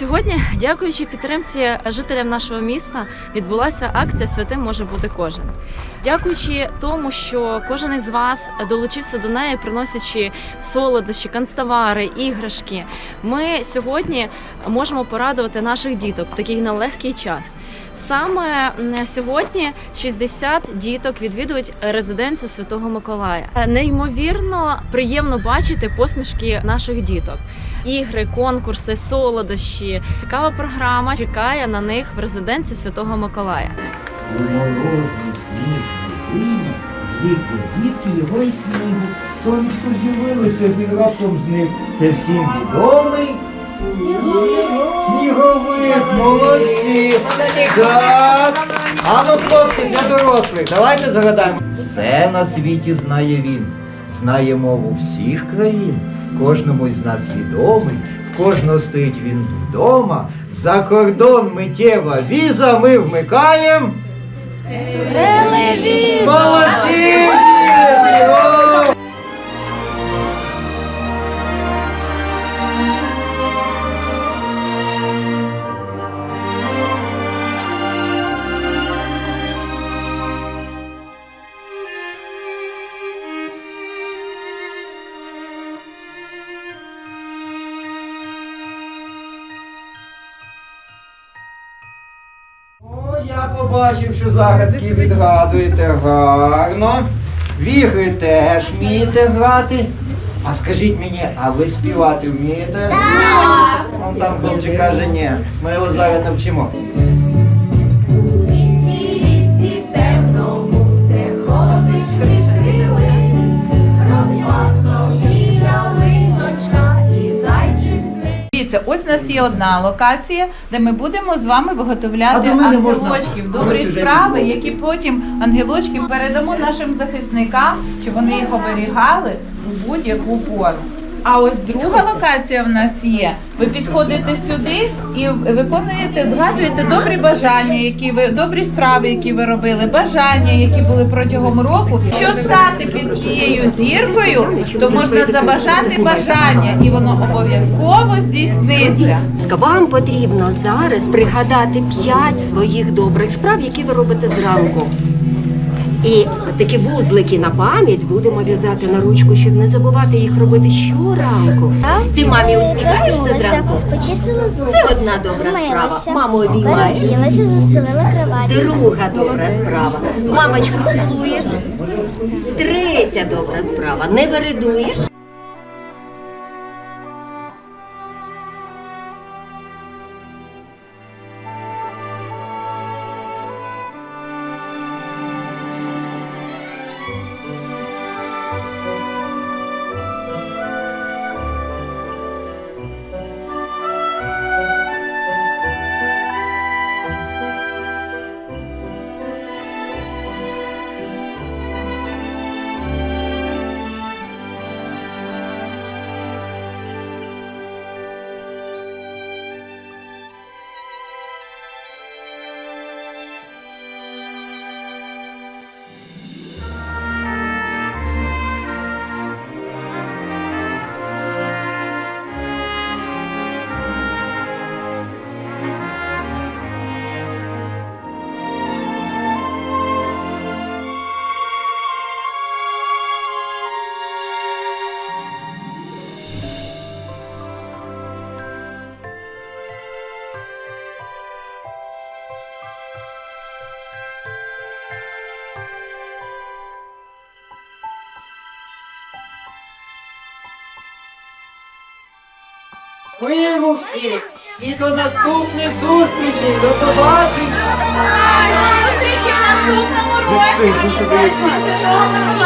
Сьогодні, дякуючи підтримці жителям нашого міста, відбулася акція Святим може бути кожен. Дякуючи тому, що кожен із вас долучився до неї, приносячи солодощі, канцтовари, іграшки. Ми сьогодні можемо порадувати наших діток в такий нелегкий час. Саме сьогодні 60 діток відвідують резиденцію Святого Миколая. Е, Неймовірно приємно бачити посмішки наших діток. Ігри, конкурси, солодощі. Цікава програма чекає на них в резиденції Святого Миколая. У морозну сніжну зиму звикли дітки його і снігу. Сонечко з'явилося, він раптом зник. Це всім відомий сніговик. Молодці. Так. А ну, хлопці, для дорослих, давайте згадаємо. Все на світі знає він. Знає мову всіх країн. Кожному із нас відомий. В кожного стоїть він вдома. За кордон миттєва віза ми вмикаємо. Молодці! Я побачив, що загадки відгадуєте гарно. Вігри теж вмієте грати. А скажіть мені, а ви співати вмієте? Так! Он там хлопчик каже, ні. Ми його зараз навчимо. Нас є одна локація, де ми будемо з вами виготовляти ангелочків, добрі справи, які потім ангелочки передамо нашим захисникам, щоб вони їх оберігали у будь-яку пору. А ось друга локація в нас є. Ви підходите сюди і виконуєте, згадуєте добрі бажання, які ви добрі справи, які ви робили, бажання, які були протягом року. Що стати під цією зіркою, то можна забажати бажання, і воно обов'язково здійсниться. Вам потрібно зараз пригадати п'ять своїх добрих справ, які ви робите зранку. І такі вузлики на пам'ять будемо в'язати на ручку, щоб не забувати їх робити щоранку. Ти мамі усміхаєшся зранку? Почистила зуби. Це одна добра справа. Маму обіймаєш. Застелила кровать. Друга добра справа. Мамочку цілуєш. Третя добра справа. Не вередуєш. Миру всіх! І до наступних зустрічей! До побачення! Зустрічі в наступному році!